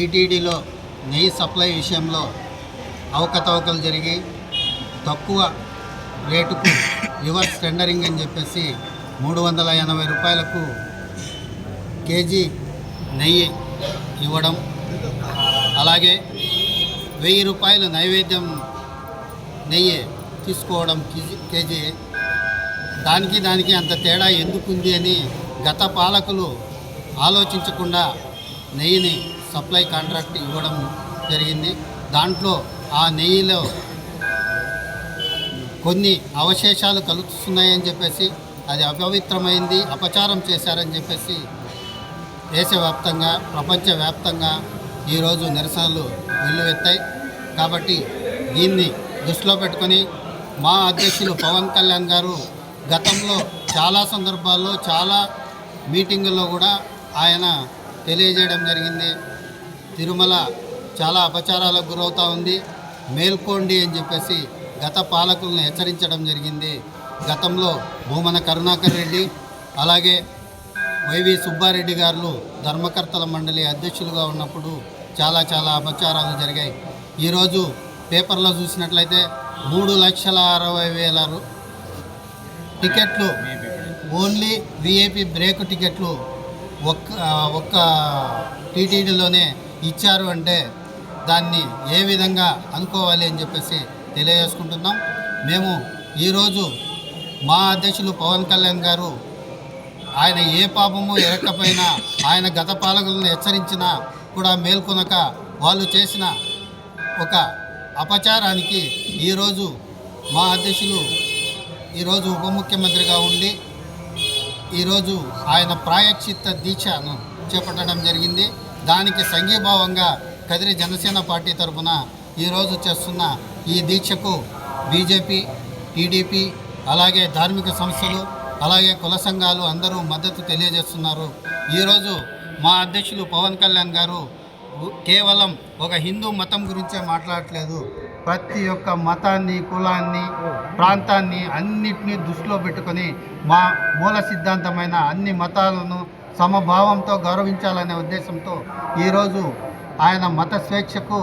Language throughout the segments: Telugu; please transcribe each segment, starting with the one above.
టీటీడీలో నెయ్యి సప్లై విషయంలో అవకతవకలు జరిగి తక్కువ రేటుకు రివర్స్ టెండరింగ్ అని చెప్పేసి మూడు వందల ఎనభై రూపాయలకు కేజీ నెయ్యి ఇవ్వడం. అలాగే వెయ్యి రూపాయలు నైవేద్యం నెయ్యి తీసుకోవడం కేజీ కేజీ. దానికి దానికి అంత తేడా ఎందుకుంది అని గత పాలకులు ఆలోచించకుండా నెయ్యిని సప్లై కాంట్రాక్ట్ ఇవ్వడం జరిగింది. దాంట్లో ఆ నెయ్యిలో కొన్ని అవశేషాలు కలుస్తున్నాయని చెప్పేసి అది అపవిత్రమైంది అపచారం చేశారని చెప్పేసి దేశవ్యాప్తంగా ప్రపంచవ్యాప్తంగా ఈరోజు నిరసనలు వెల్లువెత్తాయి. కాబట్టి దీన్ని దృష్టిలో పెట్టుకొని మా అధ్యక్షులు పవన్ కళ్యాణ్ గారు గతంలో చాలా సందర్భాల్లో చాలా మీటింగుల్లో కూడా ఆయన తెలియజేయడం జరిగింది. తిరుమల చాలా అపచారాలకు గురవుతూ ఉంది. మేల్కోండి అని చెప్పేసి గత పాలకులను హెచ్చరించడం జరిగింది. గతంలో భూమన కరుణాకర్ రెడ్డి అలాగే వైవి సుబ్బారెడ్డి గారు ధర్మకర్తల మండలి అధ్యక్షులుగా ఉన్నప్పుడు చాలా చాలా అపచారాలు జరిగాయి. ఈరోజు పేపర్లో చూసినట్లయితే మూడు లక్షల అరవై వేల టికెట్లు ఓన్లీ విఐపి బ్రేక్ టికెట్లు ఒక్క ఒక్క టీటీడీలోనే ఇచ్చారు అంటే దాన్ని ఏ విధంగా అనుకోవాలి అని చెప్పేసి తెలియజేసుకుంటున్నాం. మేము ఈరోజు మా అధ్యక్షులు పవన్ కళ్యాణ్ గారు ఆయన ఏ పాపము ఎరక్కపోయినా ఆయన గత పాలకులను హెచ్చరించినా కూడా మేల్కొనక వాళ్ళు చేసిన ఒక అపచారానికి ఈరోజు మా అధ్యక్షులు ఈరోజు ఉప ముఖ్యమంత్రిగా ఉండి ఈరోజు ఆయన ప్రాయశ్చిత్త దీక్షను చేపట్టడం జరిగింది. దానికి సంఘీభావంగా కదిరి జనసేన పార్టీ తరఫున ఈరోజు చేస్తున్న ఈ దీక్షకు బీజేపీ టీడీపీ అలాగే ధార్మిక సంస్థలు అలాగే కుల సంఘాలు అందరూ మద్దతు తెలియజేస్తున్నారు. ఈరోజు మా అధ్యక్షులు పవన్ కళ్యాణ్ గారు కేవలం ఒక హిందూ మతం గురించే మాట్లాడట్లేదు. ప్రతి ఒక్క మతాన్ని కులాన్ని ప్రాంతాన్ని అన్నిటినీ దృష్టిలో పెట్టుకొని మా మూల సిద్ధాంతమైన అన్ని మతాలను సమభావంతో గౌరవించాలనే ఉద్దేశంతో ఈరోజు ఆయన మత స్వేచ్ఛకు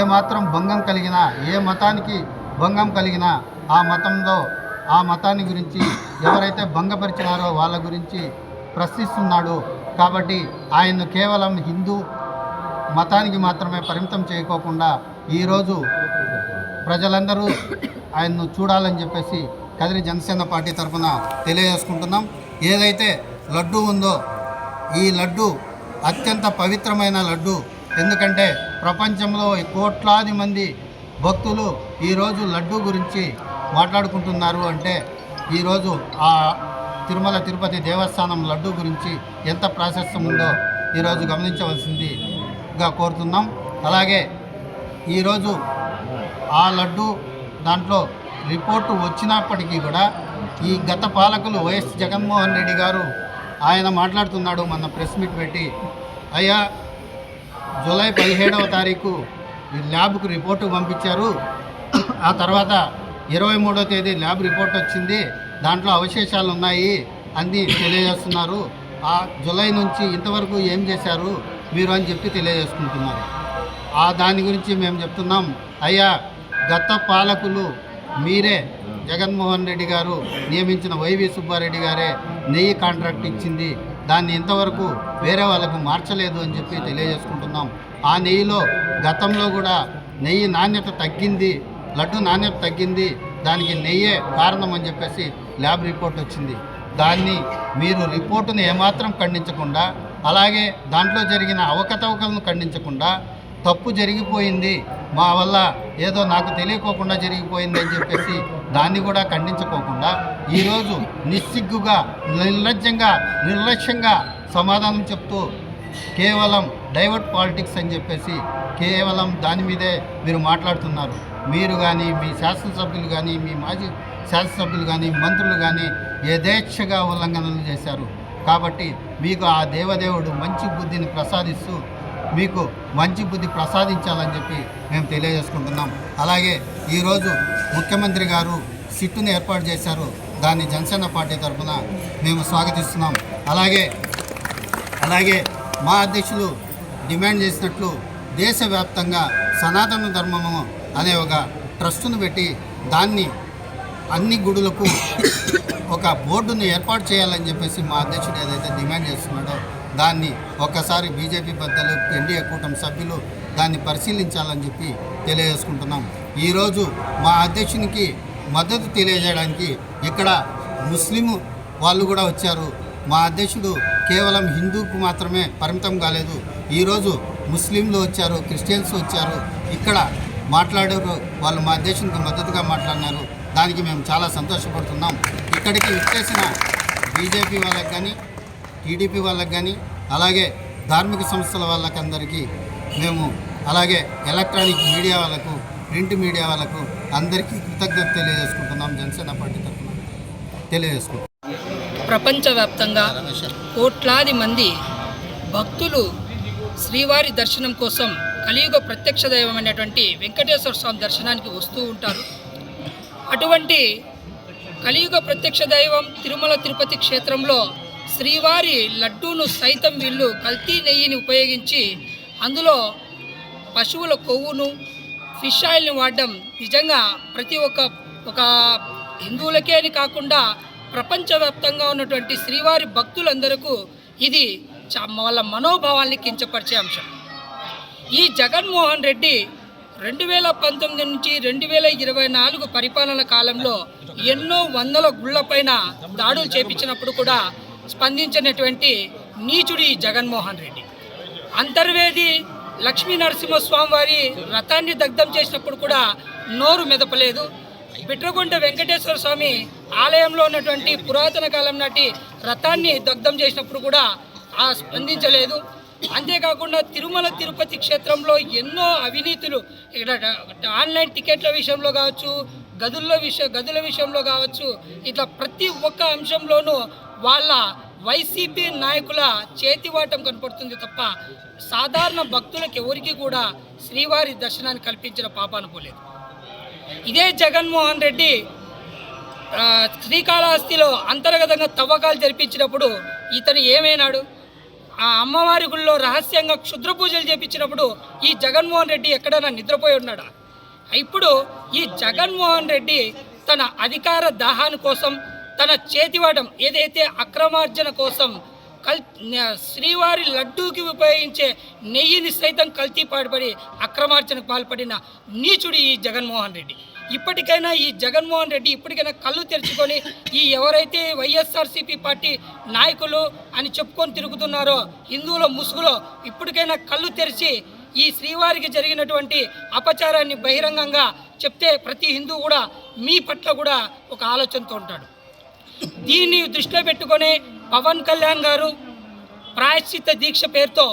ఏమాత్రం భంగం కలిగినా ఏ మతానికి భంగం కలిగినా ఆ మతంలో ఆ మతాన్ని గురించి ఎవరైతే భంగపరిచినారో వాళ్ళ గురించి ప్రశ్నిస్తున్నాడు. కాబట్టి ఆయన్ను కేవలం హిందూ మతానికి మాత్రమే పరిమితం చేయకోకుండా ఈరోజు ప్రజలందరూ ఆయన్ను చూడాలని చెప్పేసి కదిరి జనసేన పార్టీ తరఫున తెలియజేసుకుంటున్నాం. ఏదైతే లడ్డు ఉందో ఈ లడ్డు అత్యంత పవిత్రమైన లడ్డు. ఎందుకంటే ప్రపంచంలో కోట్లాది మంది భక్తులు ఈరోజు లడ్డు గురించి మాట్లాడుకుంటున్నారు అంటే ఈరోజు ఆ తిరుమల తిరుపతి దేవస్థానం లడ్డు గురించి ఎంత ప్రాశస్తం ఉందో ఈరోజు గమనించవలసిందిగా కోరుతున్నాం. అలాగే ఈరోజు ఆ లడ్డు దాంట్లో రిపోర్టు వచ్చినప్పటికీ కూడా ఈ గత పాలకులు వైఎస్ జగన్మోహన్ రెడ్డి గారు ఆయన మాట్లాడుతున్నాడు మన ప్రెస్ మీట్ పెట్టి అయ్యా జూలై పదిహేడవ తారీఖు ఈ ల్యాబ్కు రిపోర్టు పంపించారు. ఆ తర్వాత ఇరవై మూడో తేదీ ల్యాబ్ రిపోర్ట్ వచ్చింది. దాంట్లో అవశేషాలు ఉన్నాయి అని తెలియజేస్తున్నారు. ఆ జూలై నుంచి ఇంతవరకు ఏం చేశారు మీరు అని చెప్పి తెలియజేసుకుంటున్నారు. ఆ దాని గురించి మేము చెప్తున్నాం. అయ్యా గత పాలకులు మీరే జగన్మోహన్ రెడ్డి గారు నియమించిన వైవి సుబ్బారెడ్డి గారే నెయ్యి కాంట్రాక్ట్ ఇచ్చింది. దాన్ని ఇంతవరకు వేరే వాళ్ళకు మార్చలేదు అని చెప్పి తెలియజేసుకుంటున్నాం. ఆ నెయ్యిలో గతంలో కూడా నెయ్యి నాణ్యత తగ్గింది లడ్డు నాణ్యత తగ్గింది. దానికి నెయ్యే కారణం అని చెప్పేసి ల్యాబ్ రిపోర్ట్ వచ్చింది. దాన్ని మీరు రిపోర్టును ఏమాత్రం ఖండించకుండా అలాగే దాంట్లో జరిగిన అవకతవకలను ఖండించకుండా తప్పు జరిగిపోయింది మా వల్ల ఏదో నాకు తెలియకోకుండా జరిగిపోయింది అని చెప్పేసి దాన్ని కూడా ఖండించుకోకుండా ఈరోజు నిస్సిగ్గుగా నిర్లజ్జంగా నిర్లక్ష్యంగా సమాధానం చెప్తూ కేవలం డైవర్ట్ పాలిటిక్స్ అని చెప్పేసి కేవలం దాని మీదే మీరు మాట్లాడుతున్నారు. మీరు కానీ మీ శాసనసభ్యులు కానీ మీ మాజీ శాసనసభ్యులు కానీ మంత్రులు కానీ యథేచ్ఛగా ఉల్లంఘనలు చేశారు. కాబట్టి మీకు ఆ దేవదేవుడు మంచి బుద్ధిని ప్రసాదిస్తూ మీకు మంచి బుద్ధి ప్రసాదించాలని చెప్పి మేము తెలియజేసుకుంటున్నాం. అలాగే ఈరోజు ముఖ్యమంత్రి గారు సిట్టుని ఏర్పాటు చేశారు. దాన్ని జనసేన పార్టీ తరఫున మేము స్వాగతిస్తున్నాం. అలాగే అలాగే మా అధ్యక్షులు డిమాండ్ చేసినట్లు దేశవ్యాప్తంగా సనాతన ధర్మము అనే ఒక ట్రస్టును పెట్టి దాన్ని అన్ని గుడులకు ఒక బోర్డును ఏర్పాటు చేయాలని చెప్పేసి మా అధ్యక్షుడు ఏదైతే డిమాండ్ చేస్తున్నాడో దాన్ని ఒక్కసారి బీజేపీ పెద్దలు ఎన్డీఏ కూటమి సభ్యులు దాన్ని పరిశీలించాలని చెప్పి తెలియజేసుకుంటున్నాం. ఈరోజు మా అధ్యక్షునికి మద్దతు తెలియజేయడానికి ఇక్కడ ముస్లిము వాళ్ళు కూడా వచ్చారు. మా అధ్యక్షుడు కేవలం హిందూకు మాత్రమే పరిమితం కాలేదు. ఈరోజు ముస్లింలు వచ్చారు క్రిస్టియన్స్ వచ్చారు. ఇక్కడ మాట్లాడారు వాళ్ళు మా అధ్యక్షునికి మద్దతుగా మాట్లాడినారు. దానికి మేము చాలా సంతోషపడుతున్నాం. ఇక్కడికి విచ్చేసిన బీజేపీ వాళ్ళకి కానీ టీడీపీ వాళ్ళకి కానీ అలాగే ధార్మిక సంస్థల వాళ్ళకందరికీ మేము అలాగే ఎలక్ట్రానిక్ మీడియా వాళ్ళకు ప్రింట్ మీడియా వాళ్ళకు అందరికీ కృతజ్ఞత తెలియజేసుకుంటున్నాం జనసేన పార్టీ తరఫున తెలియజేసుకుంటున్నాం. ప్రపంచవ్యాప్తంగా కోట్లాది మంది భక్తులు శ్రీవారి దర్శనం కోసం కలియుగ ప్రత్యక్ష దైవమైనటువంటి వెంకటేశ్వర స్వామి దర్శనానికి వస్తూ ఉంటారు. అటువంటి కలియుగ ప్రత్యక్ష దైవం తిరుమల తిరుపతి క్షేత్రంలో శ్రీవారి లడ్డూను సైతం వీళ్ళు కల్తీ నెయ్యిని ఉపయోగించి అందులో పశువుల కొవ్వును ఫిష్ ఆయిల్ని వాడడం నిజంగా ప్రతి ఒక్క ఒక హిందువులకే అని కాకుండా ప్రపంచవ్యాప్తంగా ఉన్నటువంటి శ్రీవారి భక్తులందరకు ఇది వాళ్ళ మనోభావాల్ని కించపరిచే అంశం. ఈ జగన్మోహన్ రెడ్డి రెండు వేల పంతొమ్మిది నుంచి రెండు వేల ఇరవై నాలుగు పరిపాలన కాలంలో ఎన్నో వందల గుళ్ళపైన దాడులు చేపించినప్పుడు కూడా స్పందించినటువంటి నీచుడి జగన్మోహన్ రెడ్డి. అంతర్వేది లక్ష్మీ నరసింహస్వామి వారి రథాన్ని దగ్ధం చేసినప్పుడు కూడా నోరు మెదపలేదు. బిట్రగుంట వెంకటేశ్వర స్వామి ఆలయంలో ఉన్నటువంటి పురాతన కాలం నాటి రథాన్ని దగ్ధం చేసినప్పుడు కూడా ఆ స్పందించలేదు. అంతేకాకుండా తిరుమల తిరుపతి క్షేత్రంలో ఎన్నో అవినీతులు ఇక్కడ ఆన్లైన్ టికెట్ల విషయంలో కావచ్చు గదుల్లో విషయ గదుల విషయంలో కావచ్చు ఇట్లా ప్రతి ఒక్క అంశంలోనూ వాళ్ళ వైసీపీ నాయకుల చేతివాటం కనపడుతుంది తప్ప సాధారణ భక్తులకు ఎవరికి కూడా శ్రీవారి దర్శనాన్ని కల్పించిన పాపాను పోలేదు ఇదే జగన్మోహన్ రెడ్డి శ్రీకాళహస్తిలో అంతర్గతంగా తవ్వకాలు జరిపించినప్పుడు ఇతను ఏమైనాడు? ఆ అమ్మవారి గుళ్ళో రహస్యంగా క్షుద్ర పూజలు చేపించినప్పుడు ఈ జగన్మోహన్ రెడ్డి ఎక్కడైనా నిద్రపోయి ఉన్నాడా? ఇప్పుడు ఈ జగన్మోహన్ రెడ్డి తన అధికార దాహాని కోసం తన చేతివాటం ఏదైతే అక్రమార్జన కోసం కల్ శ్రీవారి లడ్డూకి ఉపయోగించే నెయ్యిని సైతం కల్తీ పాడుపడి అక్రమార్జనకు పాల్పడిన నీచుడు ఈ జగన్మోహన్ రెడ్డి. ఇప్పటికైనా ఈ జగన్మోహన్ రెడ్డి ఇప్పటికైనా కళ్ళు తెరుచుకొని ఈ ఎవరైతే వైఎస్ఆర్సీపీ పార్టీ నాయకులు అని చెప్పుకొని తిరుగుతున్నారో హిందువుల ముసుగులో ఇప్పటికైనా కళ్ళు తెరిచి ఈ శ్రీవారికి జరిగినటువంటి అపచారాన్ని బహిరంగంగా చెప్తే ప్రతి హిందూ కూడా మీ పట్ల కూడా ఒక ఆలోచనతో ఉంటాడు. దీన్ని దృష్టిలో పెట్టుకొని పవన్ కళ్యాణ్ గారు ప్రాయశ్చిత్త దీక్ష పేరుతో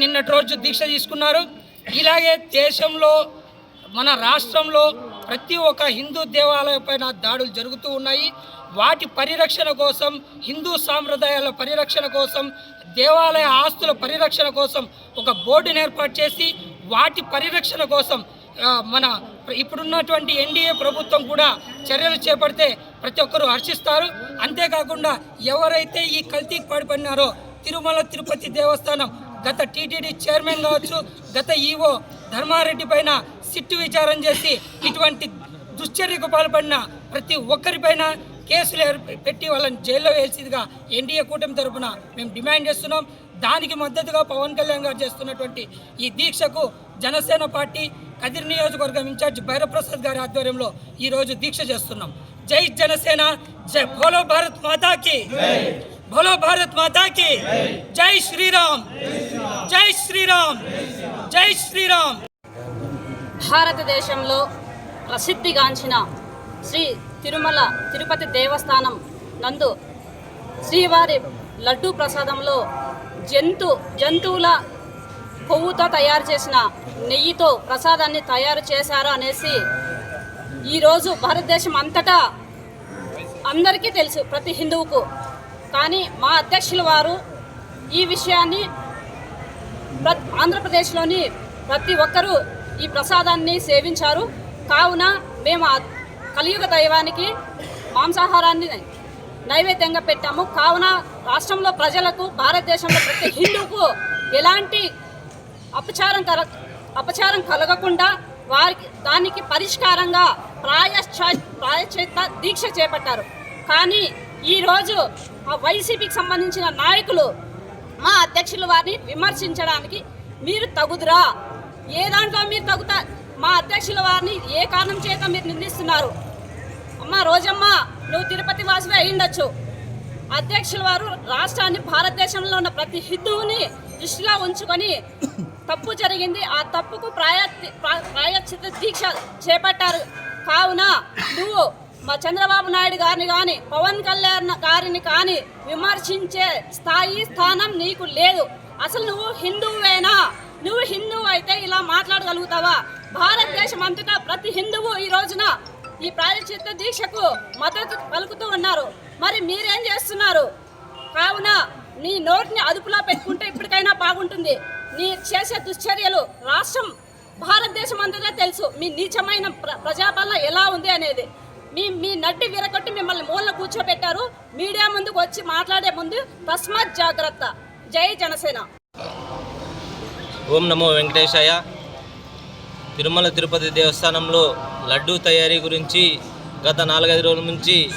నిన్నటి రోజు దీక్ష తీసుకున్నారు. ఇలాగే దేశంలో మన రాష్ట్రంలో ప్రతి ఒక్క హిందూ దేవాలయ పైన దాడులు జరుగుతూ ఉన్నాయి. వాటి పరిరక్షణ కోసం హిందూ సాంప్రదాయాల పరిరక్షణ కోసం దేవాలయ ఆస్తుల పరిరక్షణ కోసం ఒక బోర్డుని ఏర్పాటు చేసి వాటి పరిరక్షణ కోసం మన ఇప్పుడున్నటువంటి ఎన్డీఏ ప్రభుత్వం కూడా చర్యలు చేపడితే ప్రతి ఒక్కరూ హర్షిస్తారు. అంతేకాకుండా ఎవరైతే ఈ కల్తీకి పడిపడినారో తిరుమల తిరుపతి దేవస్థానం గత టీటీడీ చైర్మన్ కావచ్చు గత ఈవో ధర్మారెడ్డి పైన సిట్టు విచారం చేసి ఇటువంటి దుశ్చర్యకు పాల్పడిన ప్రతి ఒక్కరిపైన కేసులు పెట్టి వాళ్ళని జైల్లో వేసిందిగా ఎన్డీఏ కూటమి తరపున మేము డిమాండ్ చేస్తున్నాం. దానికి మద్దతుగా పవన్ కళ్యాణ్ గారు చేస్తున్నటువంటి ఈ దీక్షకు జనసేన పార్టీ కదిరి నియోజకవర్గం ఇన్ఛార్జ్ భైరప్రసాద్ గారి ఆధ్వర్యంలో ఈరోజు దీక్ష చేస్తున్నాం. జై జనసేన జై భోలో భారత్ మాతాకి. భోలో భారత్ మాతాకి. జై శ్రీరామ్. జై శ్రీరామ్. జై శ్రీరామ్. భారతదేశంలో ప్రసిద్ధిగాంచిన శ్రీ తిరుమల తిరుపతి దేవస్థానం నందు శ్రీవారి లడ్డూ ప్రసాదంలో జంతు జంతువుల కొవ్వుతో తయారు చేసిన నెయ్యితో ప్రసాదాన్ని తయారు చేశారు అనేసి ఈరోజు భారతదేశం అంతటా అందరికీ తెలుసు ప్రతి హిందువుకు. కానీ మా అధ్యక్షుల వారు ఈ విషయాన్ని ఆంధ్రప్రదేశ్లోని ప్రతి ఒక్కరూ ఈ ప్రసాదాన్ని సేవించారు. కావున మేము కలియుగ దైవానికి మాంసాహారాన్ని నైవేద్యంగా పెట్టాము. కావున రాష్ట్రంలో ప్రజలకు భారతదేశంలో ప్రతి హిందువుకు ఎలాంటి అపచారం కల అపచారం కలగకుండా వారికి దానికి పరిష్కారంగా ప్రాయశ్చ ప్రాయశ్చిత్త దీక్ష చేపట్టారు. కానీ ఈరోజు ఆ వైసీపీకి సంబంధించిన నాయకులు మా అధ్యక్షుల వారిని విమర్శించడానికి మీరు తగుదురా? ఏ దాంట్లో మీరు తగుతా మా అధ్యక్షుల వారిని ఏ కారణం చేత మీరు నిందిస్తున్నారు? అమ్మ రోజమ్మ నువ్వు తిరుపతి వాసువే అయ్యుండొచ్చు అధ్యక్షుల వారు రాష్ట్రాన్ని భారతదేశంలో ఉన్న ప్రతి హిందువుని దృష్టిలో ఉంచుకొని తప్పు జరిగింది. ఆ తప్పుకు ప్రాయ ప్రాయశ్చిత దీక్ష చేపట్టారు. కావున నువ్వు మా చంద్రబాబు నాయుడు గారిని కానీ పవన్ కళ్యాణ్ గారిని కానీ విమర్శించే స్థాయి స్థానం నీకు లేదు. అసలు నువ్వు హిందువేనా? నువ్వు హిందువు అయితే ఇలా మాట్లాడగలుగుతావా? భారతదేశం అంతటా ప్రతి హిందువు ఈ రోజున ఈ ప్రాయశ్చిత్త దీక్షకు మద్దతు పలుకుతూ ఉన్నారు. మరి మీరేం చేస్తున్నారు? కావున నీ నోటిని అదుపులో పెట్టుకుంటే ఇప్పటికైనా బాగుంటుంది. నీ చేసే దుశ్చర్యలు రాష్ట్రం భారతదేశం అంతటా తెలుసు. మీ నీచమైన ప్ర- ప్రజాపాలన ఎలా ఉంది అనేది. మీ మీ నడ్డి విరగొట్టి మిమ్మల్ని మూలన కూర్చోబెట్టారు. మీడియా ముందుకు వచ్చి మాట్లాడే ముందు తస్మాత్ జాగ్రత్త. జై జనసేన. ఓం నమో వెంకటేశాయ. తిరుమల తిరుపతి దేవస్థానంలో లడ్డూ తయారీ గురించి గత నాలుగైదు రోజుల నుంచి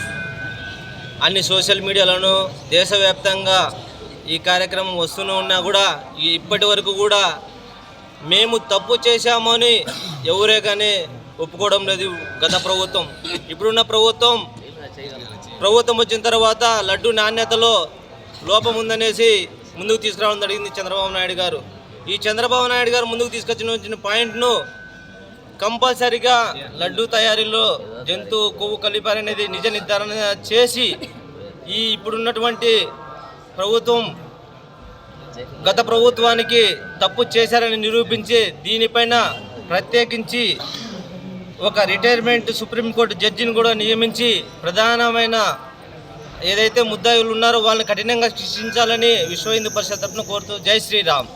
అన్ని సోషల్ మీడియాలను దేశవ్యాప్తంగా ఈ కార్యక్రమం వస్తూనే ఉన్నా కూడా ఇప్పటి వరకు కూడా మేము తప్పు చేశామని ఎవరే కానీ ఒప్పుకోవడం లేదు గత ప్రభుత్వం. ఇప్పుడున్న ప్రభుత్వం ప్రభుత్వం వచ్చిన తర్వాత లడ్డు నాణ్యతలో లోపం ఉందనేసి ముందుకు తీసుకురావడం జరిగింది చంద్రబాబు నాయుడు గారు. ఈ చంద్రబాబు నాయుడు గారు ముందుకు తీసుకొచ్చిన పాయింట్ను కంపల్సరిగా లడ్డు తయారీలో జంతు కొవ్వు కలిపారనేది నిజ నిర్ధారణ చేసి ఈ ఇప్పుడున్నటువంటి ప్రభుత్వం గత ప్రభుత్వానికి తప్పు చేశారని నిరూపించి దీనిపైన ప్రత్యేకించి ఒక రిటైర్మెంట్ సుప్రీంకోర్టు జడ్జిని కూడా నియమించి ప్రధానమైన ఏదైతే ముద్దాయిలు ఉన్నారో వాళ్ళని కఠినంగా శిక్షించాలని విశ్వ హిందూ పరిషత్ తరఫున కోరుతూ జై శ్రీరామ్.